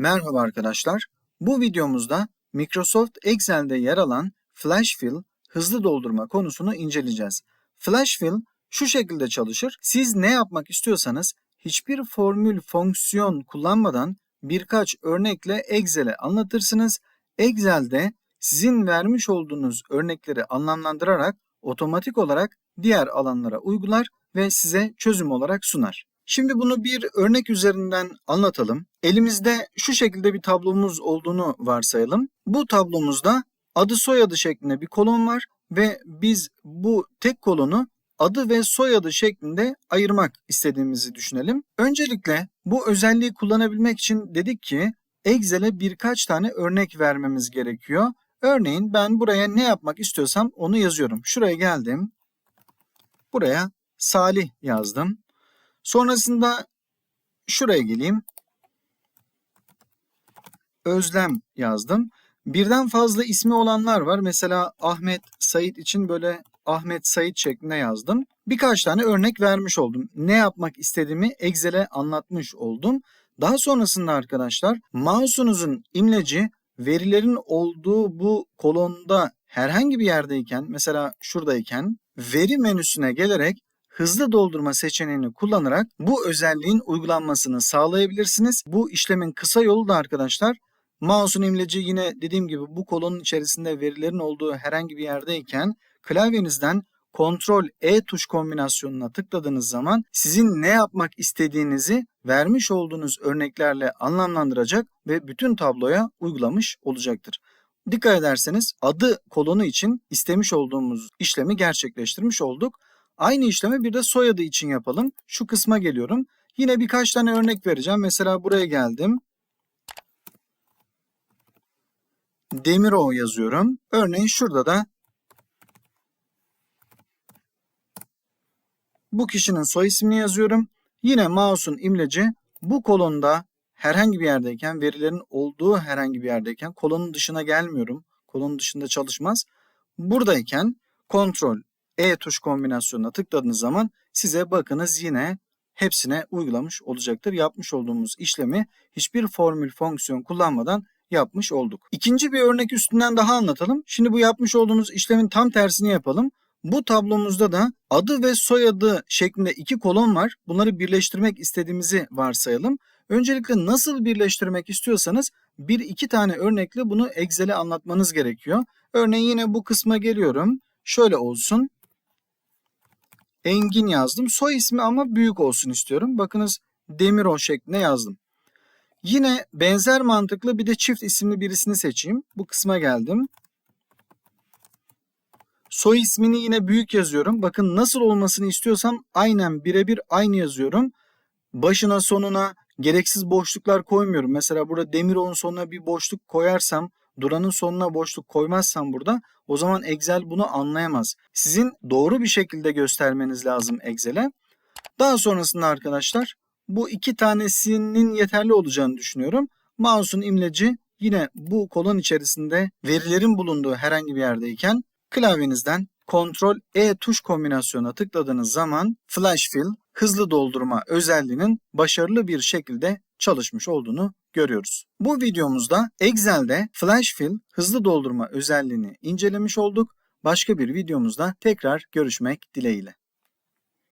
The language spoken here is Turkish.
Merhaba arkadaşlar. Bu videomuzda Microsoft Excel'de yer alan Flash Fill hızlı doldurma konusunu inceleyeceğiz. Flash Fill şu şekilde çalışır. Siz ne yapmak istiyorsanız hiçbir formül fonksiyon kullanmadan birkaç örnekle Excel'e anlatırsınız. Excel'de sizin vermiş olduğunuz örnekleri anlamlandırarak otomatik olarak diğer alanlara uygular ve size çözüm olarak sunar. Şimdi bunu bir örnek üzerinden anlatalım. Elimizde şu şekilde bir tablomuz olduğunu varsayalım. Bu tablomuzda adı soyadı şeklinde bir kolon var ve biz bu tek kolonu adı ve soyadı şeklinde ayırmak istediğimizi düşünelim. Öncelikle bu özelliği kullanabilmek için dedik ki Excel'e birkaç tane örnek vermemiz gerekiyor. Örneğin ben buraya ne yapmak istiyorsam onu yazıyorum. Şuraya geldim. Buraya Salih yazdım. Sonrasında şuraya geleyim. Özlem yazdım. Birden fazla ismi olanlar var. Mesela Ahmet, Sait için böyle Ahmet, Sait şeklinde yazdım. Birkaç tane örnek vermiş oldum. Ne yapmak istediğimi Excel'e anlatmış oldum. Daha sonrasında arkadaşlar mouse'unuzun imleci verilerin olduğu bu kolonda herhangi bir yerdeyken mesela şuradayken veri menüsüne gelerek hızlı doldurma seçeneğini kullanarak bu özelliğin uygulanmasını sağlayabilirsiniz. Bu işlemin kısa yolu da arkadaşlar mouse'un imleci yine dediğim gibi bu kolonun içerisinde verilerin olduğu herhangi bir yerdeyken klavyenizden Ctrl E tuş kombinasyonuna tıkladığınız zaman sizin ne yapmak istediğinizi vermiş olduğunuz örneklerle anlamlandıracak ve bütün tabloya uygulamış olacaktır. Dikkat ederseniz adı kolonu için istemiş olduğumuz işlemi gerçekleştirmiş olduk. Aynı işlemi bir de soyadı için yapalım. Şu kısma geliyorum. Yine birkaç tane örnek vereceğim. Mesela buraya geldim. Demirov yazıyorum. Örneğin şurada da bu kişinin soy ismini yazıyorum. Yine mouse'un imleci bu kolonda herhangi bir yerdeyken, verilerin olduğu herhangi bir yerdeyken kolonun dışına gelmiyorum. Kolonun dışında çalışmaz. Buradayken kontrol E tuş kombinasyonuna tıkladığınız zaman size bakınız yine hepsine uygulamış olacaktır. Yapmış olduğumuz işlemi hiçbir formül fonksiyon kullanmadan yapmış olduk. İkinci bir örnek üstünden daha anlatalım. Şimdi bu yapmış olduğumuz işlemin tam tersini yapalım. Bu tablomuzda da adı ve soyadı şeklinde iki kolon var. Bunları birleştirmek istediğimizi varsayalım. Öncelikle nasıl birleştirmek istiyorsanız bir iki tane örnekle bunu Excel'e anlatmanız gerekiyor. Örneğin yine bu kısma geliyorum. Şöyle olsun. Engin yazdım. Soy ismi ama büyük olsun istiyorum. Bakınız Demirol şeklinde yazdım. Yine benzer mantıklı bir de çift isimli birisini seçeyim. Bu kısma geldim. Soy ismini yine büyük yazıyorum. Bakın nasıl olmasını istiyorsam aynen birebir aynı yazıyorum. Başına sonuna gereksiz boşluklar koymuyorum. Mesela burada Demirol'un sonuna bir boşluk koyarsam, Duran'ın sonuna boşluk koymazsam burada o zaman Excel bunu anlayamaz. Sizin doğru bir şekilde göstermeniz lazım Excel'e. Daha sonrasında arkadaşlar bu iki tanesinin yeterli olacağını düşünüyorum. Mouse'un imleci yine bu kolon içerisinde verilerin bulunduğu herhangi bir yerdeyken klavyenizden Ctrl E tuş kombinasyonuna tıkladığınız zaman Flash Fill hızlı doldurma özelliğinin başarılı bir şekilde çalışmış olduğunu görüyoruz. Bu videomuzda Excel'de Flash Fill hızlı doldurma özelliğini incelemiş olduk. Başka bir videomuzda tekrar görüşmek dileğiyle.